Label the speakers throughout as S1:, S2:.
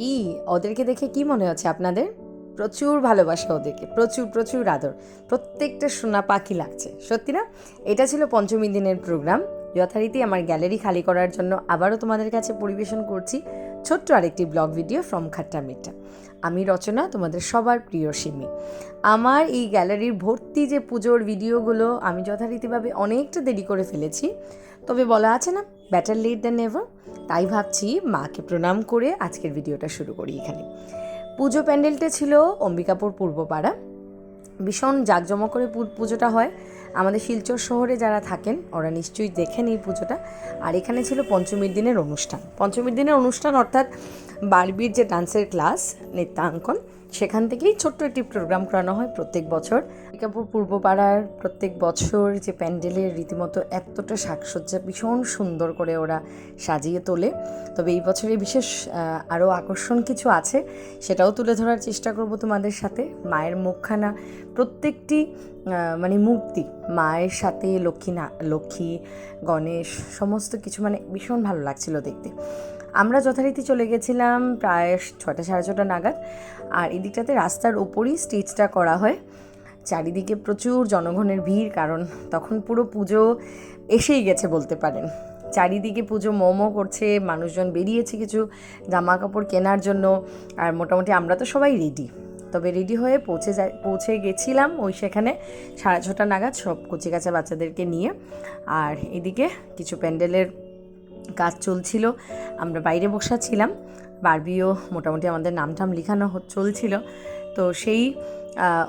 S1: কি? ওদেরকে দেখে কি মনে হচ্ছে আপনাদের? প্রচুর ভালোবাসা ওদেরকে, প্রচুর প্রচুর আদর। প্রত্যেকটা সোনা পাখি লাগছে, সত্যি না? এটা ছিল পঞ্চমী দিনের প্রোগ্রাম যথারীতি আমার গ্যালারি খালি করার জন্য আবারও তোমাদের কাছে পরিবেশন করছি ছোট্ট আরেকটি blog video from Khatta Mitta আমি রচনা, তোমাদের সবার প্রিয় সিমি। আমার এই গ্যালারির ভর্তি যে পুজোর ভিডিওগুলো আমি যথারীতিভাবে অনেকটা দেরি করে ফেলেছি। তবে বলা আছে না ব্যাটার লেট দ্যান নেভার তাই ভাবছি মাকে প্রণাম করে আজকের ভিডিওটা শুরু করি এখানে। পুজো প্যান্ডেলটা ছিল অম্বিকাপুর পূর্বপাড়া। ভীষণ জাঁকজমক করে পুজোটা হয়। আমাদের শিলচর শহরে যারা থাকেন, ওরা নিশ্চয়ই দেখেন এই পুজোটা। আর এখানে ছিল পঞ্চমীর দিনের অনুষ্ঠান। পঞ্চমীর দিনের অনুষ্ঠান অর্থাৎ বারবির যে ডান্সের ক্লাস নৃত্যাঙ্কন সেখান থেকেই ছোট্ট একটি প্রোগ্রাম করানো হয় প্রত্যেক বছর। অম্বিকাপুর পূর্বপাড়ার প্রত্যেক বছর যে প্যান্ডেলের রীতিমতো এতটা শাকসজ্জা ভীষণ সুন্দর করে ওরা সাজিয়ে তোলে। তবে এই বছরে বিশেষ আরও আকর্ষণ কিছু আছে, সেটাও তুলে ধরার চেষ্টা করব তোমাদের সাথে। মায়ের মুখখানা, প্রত্যেকটি মানে মূর্তি মায়ের সাথে লক্ষ্মী না, লক্ষ্মী, গণেশ, সমস্ত কিছু মানে ভীষণ ভালো লাগছিল দেখতে। আমরা যথারীতি চলে গেছিলাম প্রায় ছটা সাড়ে ছটা নাগাদ। আর এদিকটাতে রাস্তার ওপরই স্টেজটা করা হয়। চারিদিকে প্রচুর জনগণের ভিড়, কারণ তখন পুরো পুজো এসেই গেছে বলতে পারেন। চারিদিকে পুজো মোমো করছে, মানুষজন বেরিয়েছে কিছু জামা কাপড় কেনার জন্য। আর মোটামুটি আমরা তো সবাই রেডি তবে রেডি হয়ে পৌঁছে যাই পৌঁছে গেছিলাম ওই সেখানে সাড়ে ছটা নাগাদ সব কচিকাচা বাচ্চাদেরকে নিয়ে। আর এদিকে কিছু প্যান্ডেলের কাজ চলছিল, আমরা বাইরে বসা ছিলাম। বারবিও মোটামুটি আমাদের নাম টাম লেখানো চলছিল। তো সেই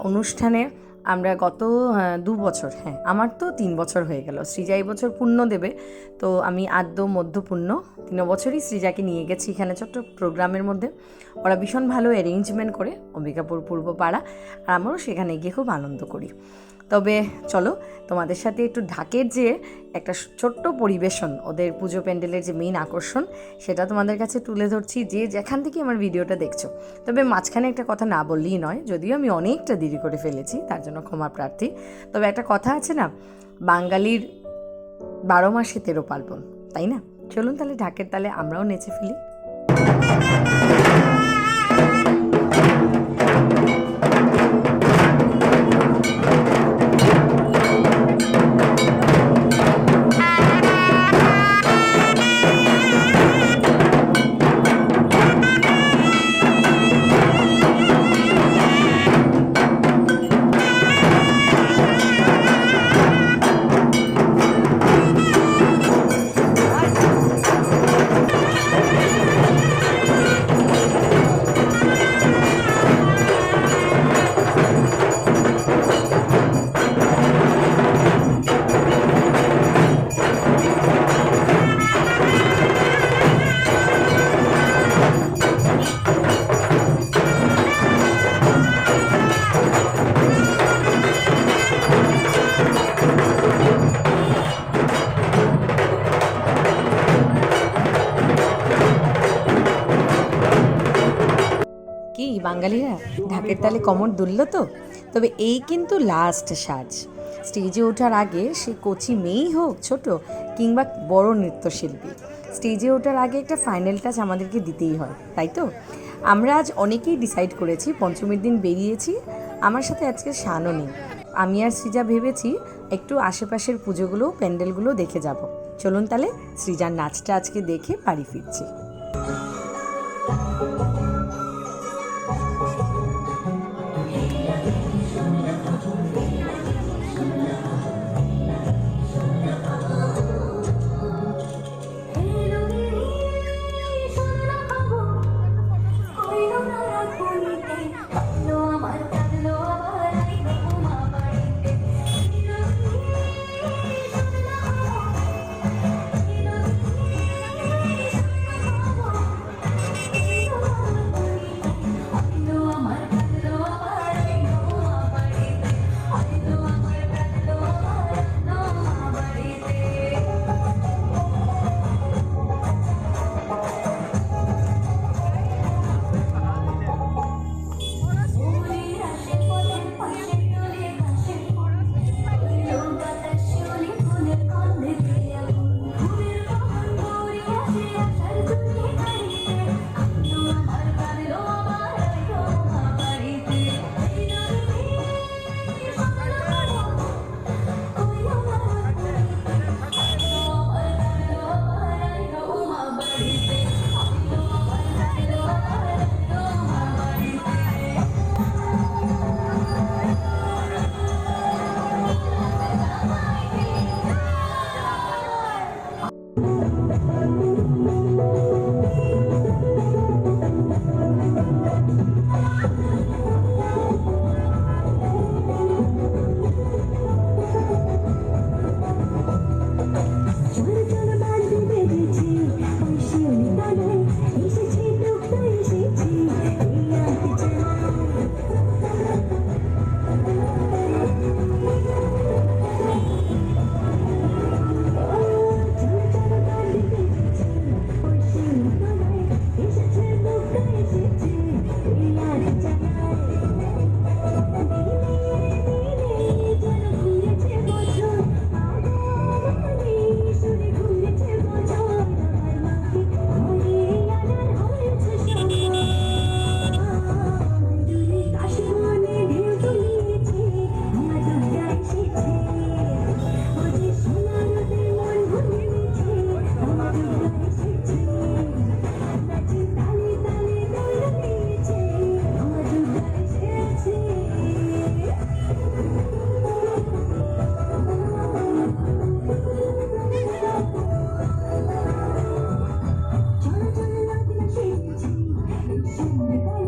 S1: অনুষ্ঠানে আমরা গত আহ, দু বছর হ্যাঁ আমার তো তিন বছর হয়ে গেল। সৃজা এই বছর পূর্ণ দেবে। তো আমি আদ্য মধ্য পূর্ণ। তিন বছরই সৃজাকে নিয়ে গেছি এখানে ছোট্ট প্রোগ্রামের মধ্যে। ওরা ভীষণ ভালো অ্যারেঞ্জমেন্ট করে অম্বিকাপুর পূর্ব পাড়া আর আমরাও সেখানে গিয়ে খুব আনন্দ করি। তবে চলো তোমাদের সাথে একটু ঢাকের যে একটা ছোট্ট পরিবেশন, ওদের পুজো প্যান্ডেলের যে মেইন আকর্ষণ, সেটা তোমাদের কাছে তুলে ধরছি যে যেখান থেকে আমার ভিডিওটা দেখছ। তবে মাঝখানে একটা কথা না বললেই নয়, যদিও আমি অনেকটা দেরি করে ফেলেছি, তার জন্য ক্ষমা প্রার্থী। তবে একটা কথা আছে না, বাঙালির বারো মাসে তেরো পার্বণ, তাই না? চলুন তাহলে ঢাকের তালে আমরাও নেচে ফেলি। বাঙালিরা ঢাকের তালে কমর দুলল তো। তবে এই কিন্তু লাস্ট সাজ। স্টেজে ওঠার আগে সে কচি মেয়েই হোক, ছোট, কিংবা বড় নৃত্যশিল্পী স্টেজে ওঠার আগে একটা ফাইনাল টাচ আমাদেরকে দিতেই হয়, তাই তো? আমরা আজ অনেকেই ডিসাইড করেছি, পঞ্চমীর দিন বেরিয়েছি, আমার সাথে আজকে শানও নেই। আমি আর সৃজা ভেবেছি একটু আশেপাশের পুজোগুলো, প্যান্ডেলগুলো দেখে যাব। চলুন তাহলে সৃজার নাচটা আজকে দেখে বাড়ি ফিরছি। Thank you.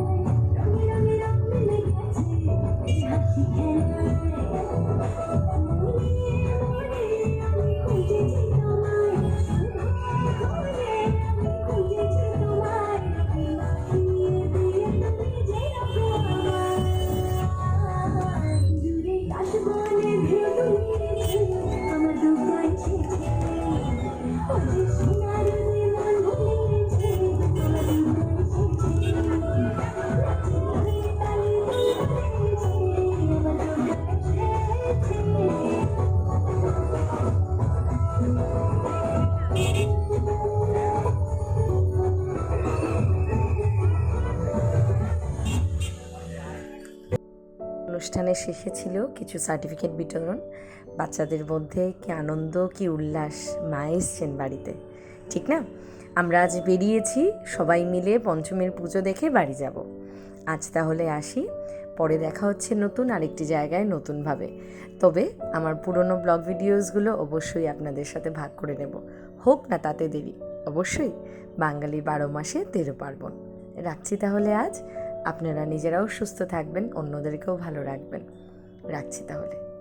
S1: অনুষ্ঠানের শেষে ছিল কিছু সার্টিফিকেট বিতরণ। বাচ্চাদের মধ্যে কি আনন্দ, কি উল্লাস, মা এসছেন বাড়িতে। ঠিক না? আমরা আজ বেরিয়েছি, সবাই মিলে পঞ্চমের পুজো দেখে বাড়ি যাব। আজ তাহলে আসি, পরে দেখা হচ্ছে নতুন আরেকটি জায়গায় নতুনভাবে। তবে আমার পুরনো ব্লগ ভিডিওসগুলো অবশ্যই আপনাদের সাথে ভাগ করে নেব। হোক না তাতে দেরি, অবশ্যই বাঙালি বারো মাসে তেরো পার্বণ। রাখছি তাহলে আজ। আপনারা নিজেরাও সুস্থ থাকবেন অন্যদেরকেও ভালো রাখবেন। রাখছি তাহলে।